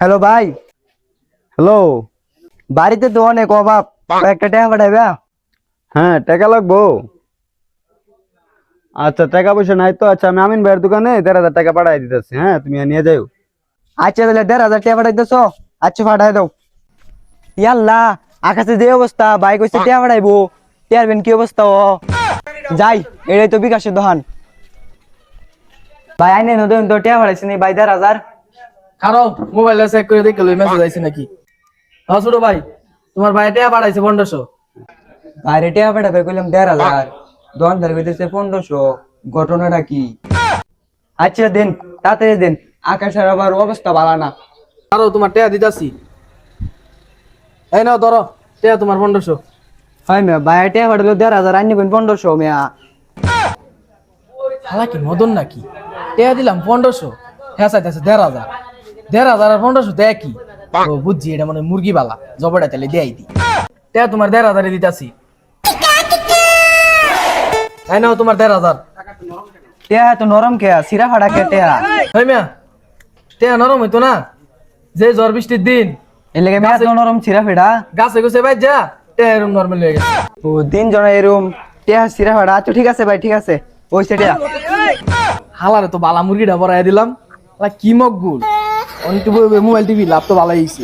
Hello ভাই। Hello. বাড়িতে তো অনেক অভাব। একটা টাকা পাঠাইবা? হ্যাঁ টাকা লাগবো। আচ্ছা টাকা পয়সা নাই তো। আচ্ছা আমি আমিন ভাইয়ের দোকানে দেড় হাজার টাকা পাঠাই দিতেছি। হ্যাঁ তুমি নিয়ে যাও আচ্ছা তাহলে দেড় হাজার টাকা পাঠাইতেছ? আচ্ছা পাঠাই দাও। ইয়াল্লা আকাশে যে অবস্থা বাইক হচ্ছে টাকা পাঠাইবো। টিয়ারবেন কি অবস্থা ও? যাই এটাই তো বিকাশের দোকান ভাই আইনে নতুন তো টাকা পাঠাইছি ভাই দেড় হাজার। কারও মোবাইলে চেক করে দেখে লই মেসেজ আইছে নাকি? হ্যাঁ ছোট ভাই তোমার ভাই টাকা পাঠাইছে পনেরোশো। বাইরে টাকা পাঠাবে কইলাম দেড় হাজার। দোকানদার কইতেছে পনেরোশো। ঘটনাটা কি? আচ্ছা দেন তাড়াতাড়ি দেন। আকাশের আবার অবস্থা ভালো না। কারও তোমার টাকা দিতাছি। এই নাও ধরো টাকা তোমার পনেরোশো। হয় মেয়া বাইরে টাকা পাঠালো দেড় হাজার আইনি কোন পনেরোশো মেয়া। হালা কি মদন নাকি? টাকা দিলাম পনেরোশো। হ্যাঁ চাইতেছে দেড় হাজার। দেড় হাজার আর পনেরোশো দেয় কি? ও বুঝছি এটা মানে মুরগি বালা জবড়া তাহলে দেয় দি। টাকা তোমার দেড় হাজারে দিতাছি। এই নাও তোমার দেড় হাজার। টেয়া তো নরম কে সিরা ফাড়া কে টেয়া হয়। মিয়া টাকা নরম হইতো না? যে ঝড় বৃষ্টির দিন। এর লেগে মেয়া তো নরম সিরা ফেড়া। গাছে গুছে ভাই যা টাকা এরম নর্মাল হয়ে গেছে। ও দিন জন এরম। টেয়া সিরা ফাড়া। আচ্ছা ঠিক আছে ভাই ঠিক আছে। ওই সেটা। হালারে তো বালা মুরগিটা বড়াই দিলাম। কি মকগুল অনেক মোবাইল টিভি লাভ তো ভালো হয়েছে